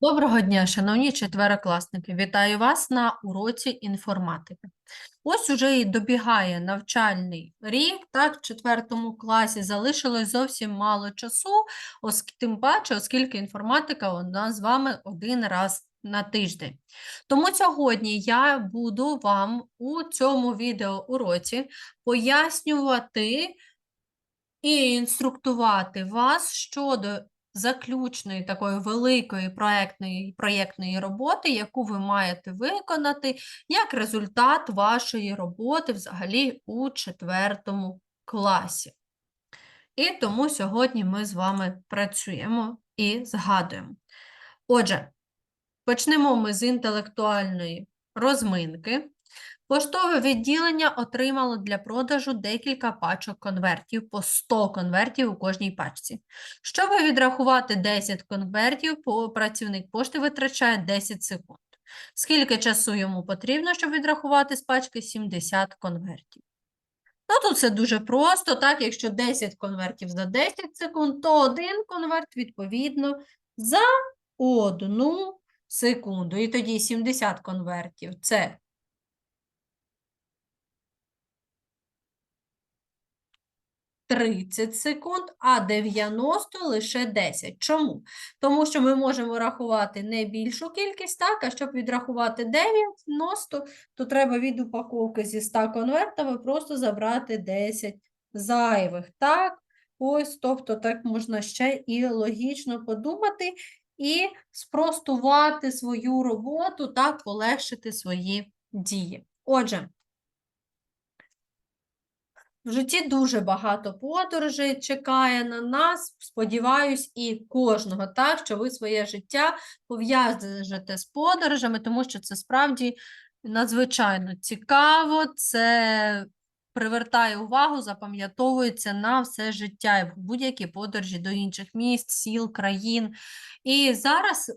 Доброго дня, шановні четверокласники! Вітаю вас на уроці інформатики. Ось уже і добігає навчальний рік, так, в четвертому класі залишилось зовсім мало часу, тим паче, оскільки інформатика у нас з вами один раз на тиждень. Тому сьогодні я буду вам у цьому відеоуроці пояснювати і інструктувати вас щодо заключної такої великої проєктної, проєктної роботи, яку ви маєте виконати як результат вашої роботи взагалі у четвертому класі. І тому сьогодні ми з вами працюємо і згадуємо. Отже, почнемо ми з інтелектуальної розминки. Поштове відділення отримало для продажу декілька пачок конвертів по 100 конвертів у кожній пачці. Щоб відрахувати 10 конвертів, працівник пошти витрачає 10 секунд. Скільки часу йому потрібно, щоб відрахувати з пачки 70 конвертів? Ну, тут все дуже просто, так, якщо 10 конвертів за 10 секунд, то один конверт, відповідно, за одну секунду. І тоді 70 конвертів – це 30 секунд, а 90 лише 10. Чому? Тому що ми можемо рахувати не більшу кількість, так, а щоб відрахувати 90, то треба від упаковки зі 100 конвертами просто забрати 10 зайвих. Так, ось, тобто так можна ще і логічно подумати і спростувати свою роботу, так, полегшити свої дії. Отже, в житті дуже багато подорожей чекає на нас. Сподіваюсь, і кожного, так, що ви своє життя пов'яжете з подорожами, тому що це справді надзвичайно цікаво, це привертає увагу, запам'ятовується на все життя і в будь-які подорожі до інших міст, сіл, країн. І зараз,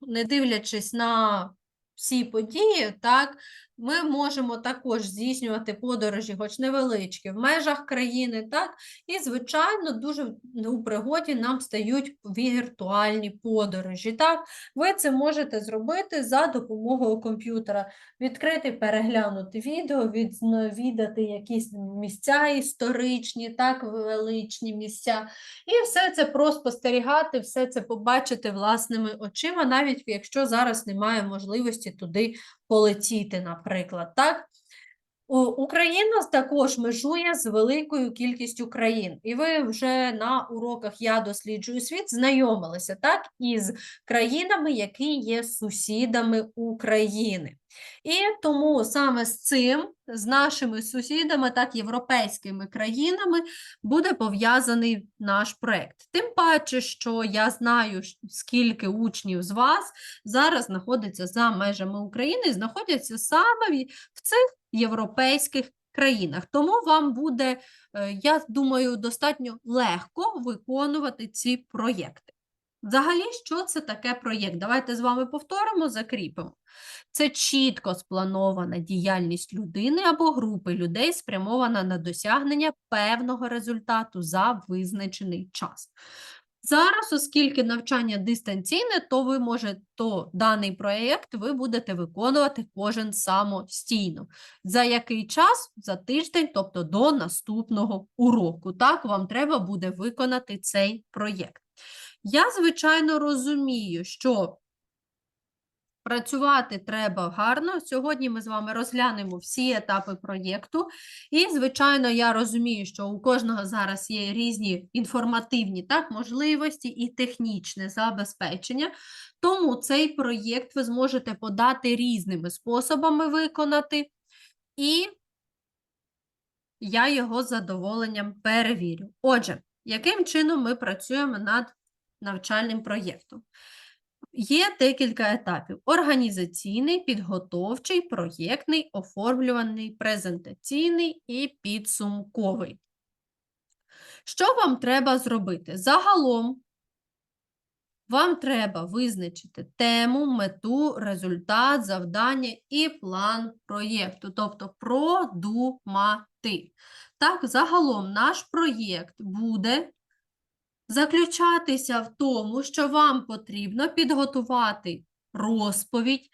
не дивлячись на всі події, так, ми можемо також здійснювати подорожі, хоч невеличкі, в межах країни, так, і, звичайно, дуже у пригоді нам стають віртуальні подорожі. Так, ви це можете зробити за допомогою комп'ютера, відкрити, переглянути відео, відвідати якісь місця історичні, так, величні місця, і все це просто спостерігати, все це побачити власними очима, навіть якщо зараз немає можливості туди полетіти, наприклад. так? Україна також межує з великою кількістю країн, і ви вже на уроках Я досліджую світ знайомилися так, із країнами, які є сусідами України. І тому саме з цим, з нашими сусідами, так, європейськими країнами, буде пов'язаний наш проект. Тим паче, що я знаю, скільки учнів з вас зараз знаходиться за межами України, і знаходяться саме в цих європейських країнах. Тому вам буде, е, я думаю, достатньо легко виконувати ці проєкти. Взагалі, що це таке проєкт? Давайте з вами повторимо, закріпимо. Це чітко спланована діяльність людини або групи людей, спрямована на досягнення певного результату за визначений час. Зараз, оскільки навчання дистанційне, то ви можете, то даний проєкт ви будете виконувати кожен самостійно. За який час? За тиждень, тобто до наступного уроку. Так, вам треба буде виконати цей проєкт. Я, звичайно, розумію, що Працювати треба гарно. Сьогодні ми з вами розглянемо всі етапи проєкту. І, звичайно, я розумію, що у кожного зараз є різні інформативні так, можливості і технічне забезпечення. Тому цей проєкт ви зможете подати різними способами виконати, і я його з задоволенням перевірю. Отже, яким чином ми працюємо над навчальним проєктом? Є декілька етапів: організаційний, підготовчий, проєктний, оформлюваний, презентаційний і підсумковий. Що вам треба зробити? Загалом вам треба визначити тему, мету, результат, завдання і план проєкту, тобто продумати. Так, загалом наш проєкт буде заключатися в тому, що вам потрібно підготувати розповідь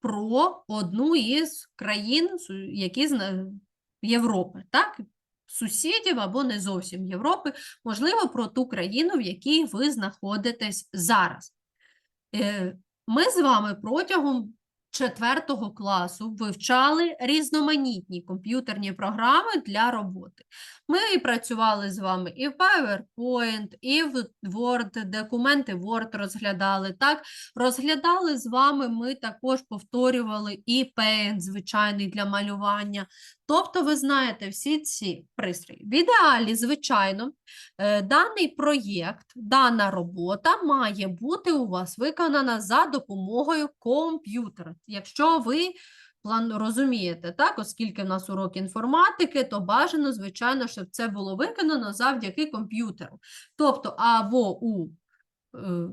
про одну із країн, які Європи, так? Сусідів або не зовсім Європи, можливо, про ту країну, в якій ви знаходитесь зараз. Е, Ми з вами протягом четвертого класу вивчали різноманітні комп'ютерні програми для роботи. Ми працювали з вами і в PowerPoint, і в Word, документи Word розглядали. Так, розглядали з вами. Ми також повторювали і Paint, звичайний для малювання. Тобто, ви знаєте всі ці пристрої. В ідеалі, звичайно, Е, Даний проєкт, дана робота має бути у вас виконана за допомогою комп'ютера. Якщо ви план розумієте, так, оскільки в нас урок інформатики, то бажано, звичайно, щоб це було виконано завдяки комп'ютеру. Тобто, або у е,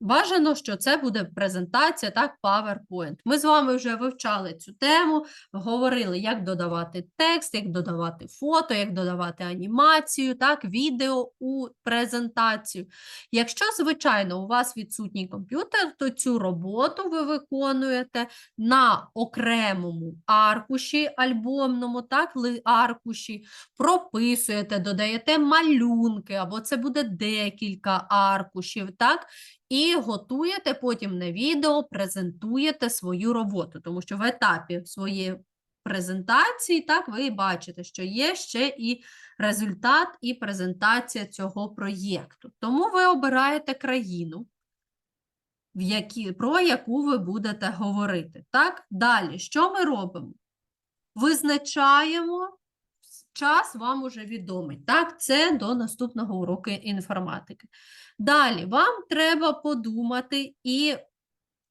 бажано, що це буде презентація, так, PowerPoint. Ми з вами вже вивчали цю тему, говорили, як додавати текст, як додавати фото, як додавати анімацію, так, відео у презентацію. Якщо, звичайно, у вас відсутній комп'ютер, то цю роботу ви виконуєте на окремому аркуші, альбомному, так, аркуші, прописуєте, додаєте малюнки, або це буде декілька аркушів, так, і готуєте потім на відео, презентуєте свою роботу, тому що в етапі своєї презентації, так, ви бачите, що є ще і результат, і презентація цього проєкту. Тому ви обираєте країну, в які, про яку ви будете говорити. Так? Далі, що ми робимо? Визначаємо час вам уже відомий. Так, це до наступного уроку інформатики. Далі, вам треба подумати і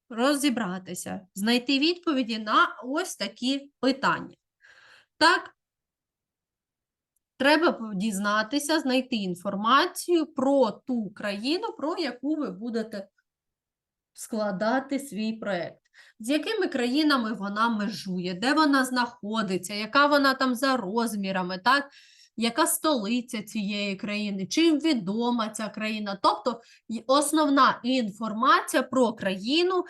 розібратися, знайти відповіді на ось такі питання. Так, треба дізнатися, знайти інформацію про ту країну, про яку ви будете складати свій проєкт. З якими країнами вона межує, де вона знаходиться, яка вона там за розмірами, так? яка столиця цієї країни, чим відома ця країна. Тобто основна інформація про країну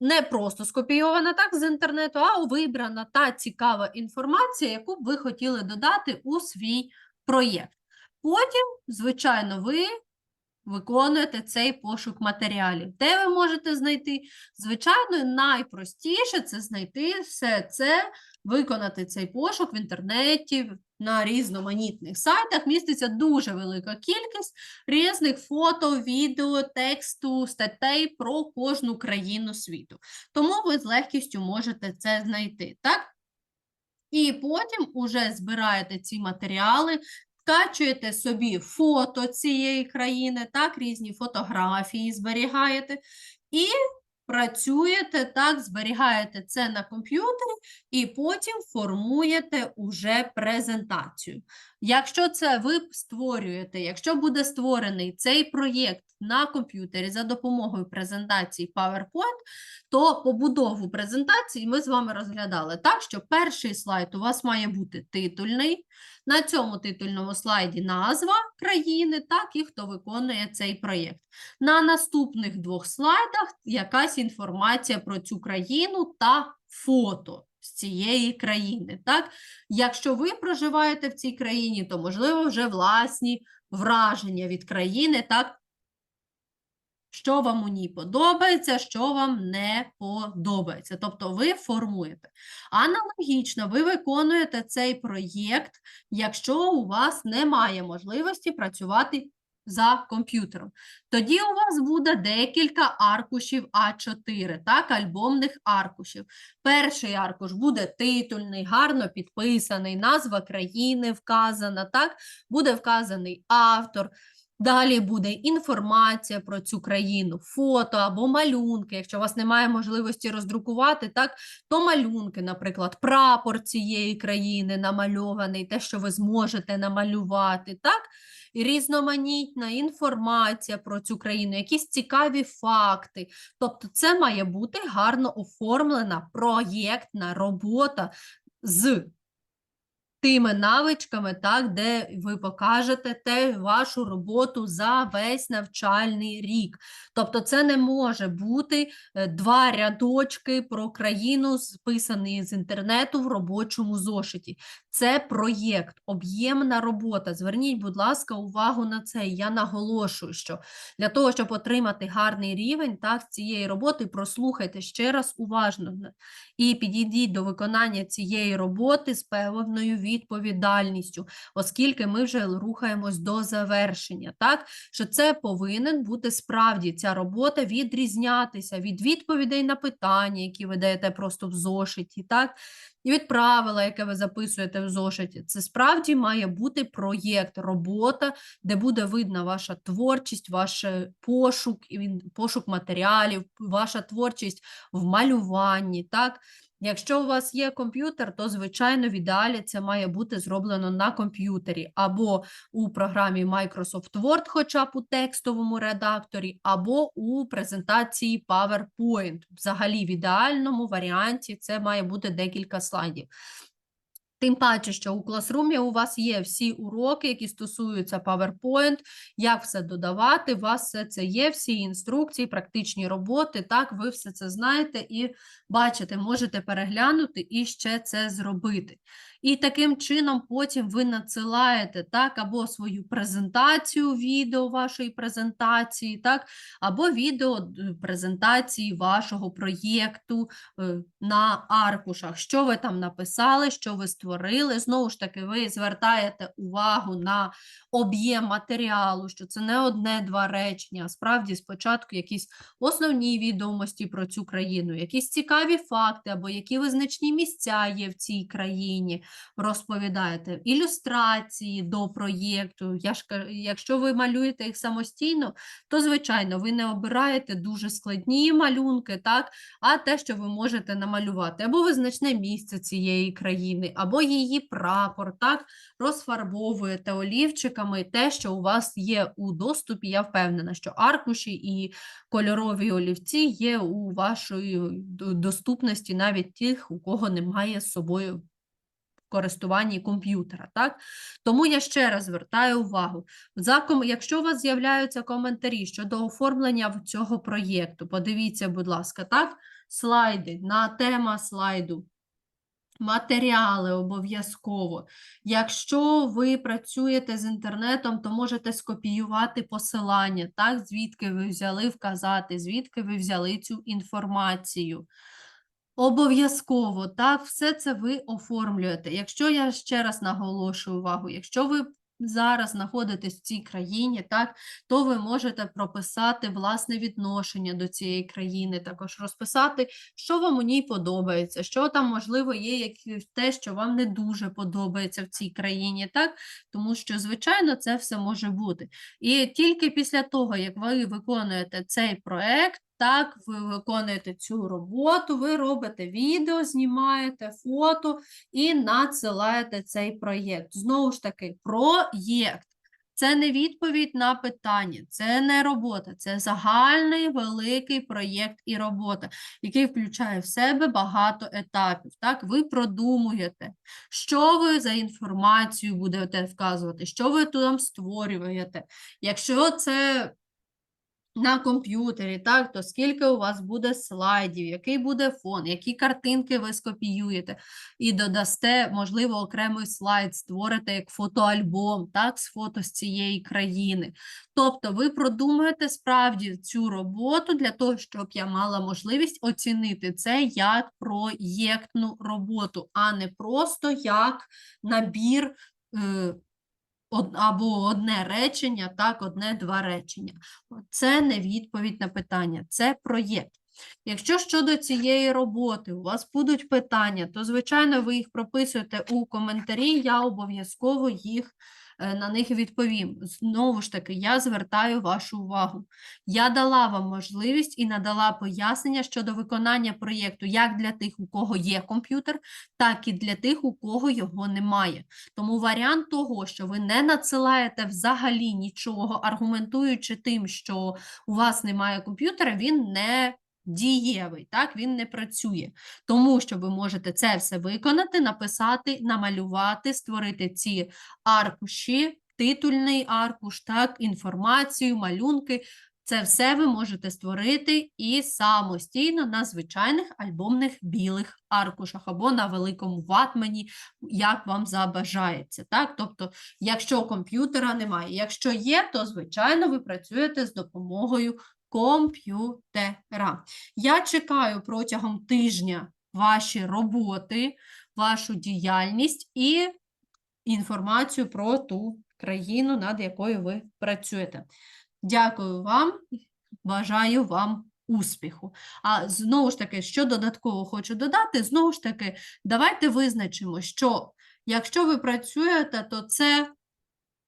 не просто скопійована так з інтернету, а вибрана та цікава інформація, яку б ви хотіли додати у свій проєкт. Потім, звичайно, ви виконуєте цей пошук матеріалів. Де ви можете знайти? Звичайно, найпростіше це знайти все це, виконати цей пошук в інтернеті, на різноманітних сайтах. Міститься дуже велика кількість різних фото, відео, тексту, статей про кожну країну світу. Тому ви з легкістю можете це знайти, так? І потім уже збираєте ці матеріали, скачуєте собі фото цієї країни, так, різні фотографії зберігаєте і працюєте, так, зберігаєте це на комп'ютері і потім формуєте уже презентацію. Якщо це ви створюєте, якщо буде створений цей проєкт на комп'ютері за допомогою презентації PowerPoint, то побудову презентації ми з вами розглядали так, що перший слайд у вас має бути титульний. На цьому титульному слайді назва країни, так і хто виконує цей проєкт. На наступних двох слайдах якась інформація про цю країну та фото з цієї країни. Так? Якщо ви проживаєте в цій країні, то можливо вже власні враження від країни, так? Що вам у ній подобається, що вам не подобається. Тобто ви формуєте. Аналогічно, ви виконуєте цей проєкт, якщо у вас немає можливості працювати за комп'ютером. Тоді у вас буде декілька аркушів А4, так, альбомних аркушів. Перший аркуш буде титульний, гарно підписаний, назва країни вказана, так, буде вказаний автор. Далі буде інформація про цю країну, фото або малюнки. Якщо у вас немає можливості роздрукувати, так, то малюнки, наприклад, прапор цієї країни намальований, те, що ви зможете намалювати, так? Різноманітна інформація про цю країну, якісь цікаві факти. Тобто, це має бути гарно оформлена проєктна робота з тими навичками, так, де ви покажете те вашу роботу за весь навчальний рік. Тобто, це не може бути е, два рядочки про країну, списані з інтернету в робочому зошиті. Це проєкт, об'ємна робота. Зверніть, будь ласка, увагу на це. Я наголошую, що для того, щоб отримати гарний рівень так, цієї роботи, прослухайте ще раз уважно і підійдіть до виконання цієї роботи з певною відповідальністю, оскільки ми вже рухаємось до завершення. Так, що це повинен бути справді ця робота відрізнятися від відповідей на питання, які ви даєте просто в зошиті. так, і від правила, яке ви записуєте в зошиті, це справді має бути проєкт, робота, де буде видна ваша творчість, ваш е, пошук, пошук матеріалів, ваша творчість в малюванні. Так? Якщо у вас є комп'ютер, то звичайно в ідеалі це має бути зроблено на комп'ютері або у програмі Microsoft Word, хоча б у текстовому редакторі, або у презентації PowerPoint. Взагалі, в ідеальному варіанті це має бути декілька слайдів. Тим паче, що у класрумі у вас є всі уроки, які стосуються PowerPoint, як все додавати, у вас все це є, всі інструкції, практичні роботи, так, ви все це знаєте і бачите, можете переглянути і ще це зробити. І таким чином потім ви надсилаєте так, або свою презентацію, відео вашої презентації, так, або відео презентації вашого проєкту е, на аркушах. Що ви там написали, що ви створили. Знову ж таки, ви звертаєте увагу на об'єм матеріалу, що це не одне-два речення, а справді спочатку якісь основні відомості про цю країну, якісь цікаві факти або які визначні місця є в цій країні. Розповідаєте ілюстрації до проєкту. Я ж якщо ви малюєте їх самостійно, то звичайно ви не обираєте дуже складні малюнки, так, а те, що ви можете намалювати, або визначне місце цієї країни, або її прапор, так, розфарбовуєте олівчиками те, що у вас є у доступі. Я впевнена, що аркуші і кольорові олівці є у вашої доступності навіть тих, у кого немає з собою користуванні комп'ютера. Так? Тому я ще раз звертаю увагу. Якщо у вас з'являються коментарі щодо оформлення цього проєкту, подивіться, будь ласка, так? слайди, на тема слайду. Матеріали обов'язково. Якщо ви працюєте з інтернетом, то можете скопіювати посилання, так, звідки ви взяли вказати, звідки ви взяли цю інформацію. Обов'язково, так, все це ви оформлюєте. Якщо я ще раз наголошую увагу, якщо ви зараз знаходитесь в цій країні, так, то ви можете прописати власне відношення до цієї країни, також розписати, що вам у ній подобається, що там, можливо, є якесь те, що вам не дуже подобається в цій країні, так, тому що, звичайно, це все може бути. І тільки після того, як ви виконуєте цей проект, так, ви виконуєте цю роботу, ви робите відео, знімаєте фото і надсилаєте цей проєкт. Знову ж таки, проєкт. Це не відповідь на питання, це не робота, це загальний великий проєкт і робота, який включає в себе багато етапів. Так, ви продумуєте, що ви за інформацію будете вказувати, що ви там створюєте. Якщо це на комп'ютері, так, то скільки у вас буде слайдів, який буде фон, які картинки ви скопіюєте і додасте, можливо, окремий слайд, створите як фотоальбом, так, з фото з цієї країни. Тобто ви продумуєте справді цю роботу для того, щоб я мала можливість оцінити це як проєктну роботу, а не просто як набір. Або одне речення, так, одне-два речення. Це не відповідь на питання, це проєкт. Якщо щодо цієї роботи у вас будуть питання, то, звичайно, ви їх прописуєте у коментарі, я обов'язково їх на них відповім. Знову ж таки, я звертаю вашу увагу. Я дала вам можливість і надала пояснення щодо виконання проєкту як для тих, у кого є комп'ютер, так і для тих, у кого його немає. Тому варіант того, що ви не надсилаєте взагалі нічого, аргументуючи тим, що у вас немає комп'ютера, він не дієвий, так, він не працює. Тому що ви можете це все виконати, написати, намалювати, створити ці аркуші, титульний аркуш, так, інформацію, малюнки. Це все ви можете створити і самостійно на звичайних альбомних білих аркушах або на великому ватмані, як вам забажається. Так? Тобто, якщо комп'ютера немає, якщо є, то звичайно ви працюєте з допомогою комп'ютера. Я чекаю протягом тижня ваші роботи, вашу діяльність і інформацію про ту країну, над якою ви працюєте. Дякую вам, бажаю вам успіху. А знову ж таки, що додатково хочу додати, знову ж таки, давайте визначимо, що якщо ви працюєте, то це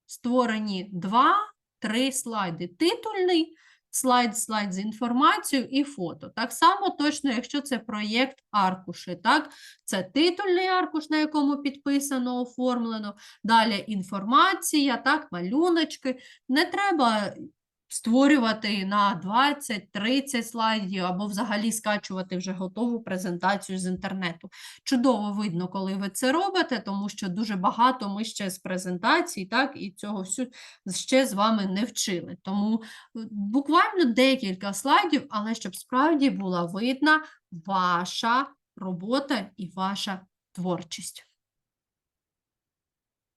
створені два-три слайди. Титульний слайд, слайд з інформацією і фото. Так само точно, якщо це проєкт аркуші, так? Це титульний аркуш, на якому підписано, оформлено, далі інформація, так, малюночки. Не треба створювати на 20-30 слайдів або взагалі скачувати вже готову презентацію з інтернету. Чудово видно, коли ви це робите, тому що дуже багато ми ще з презентацій, так, і цього всю ще з вами не вчили. Тому е, буквально декілька слайдів, але щоб справді була видна ваша робота і ваша творчість.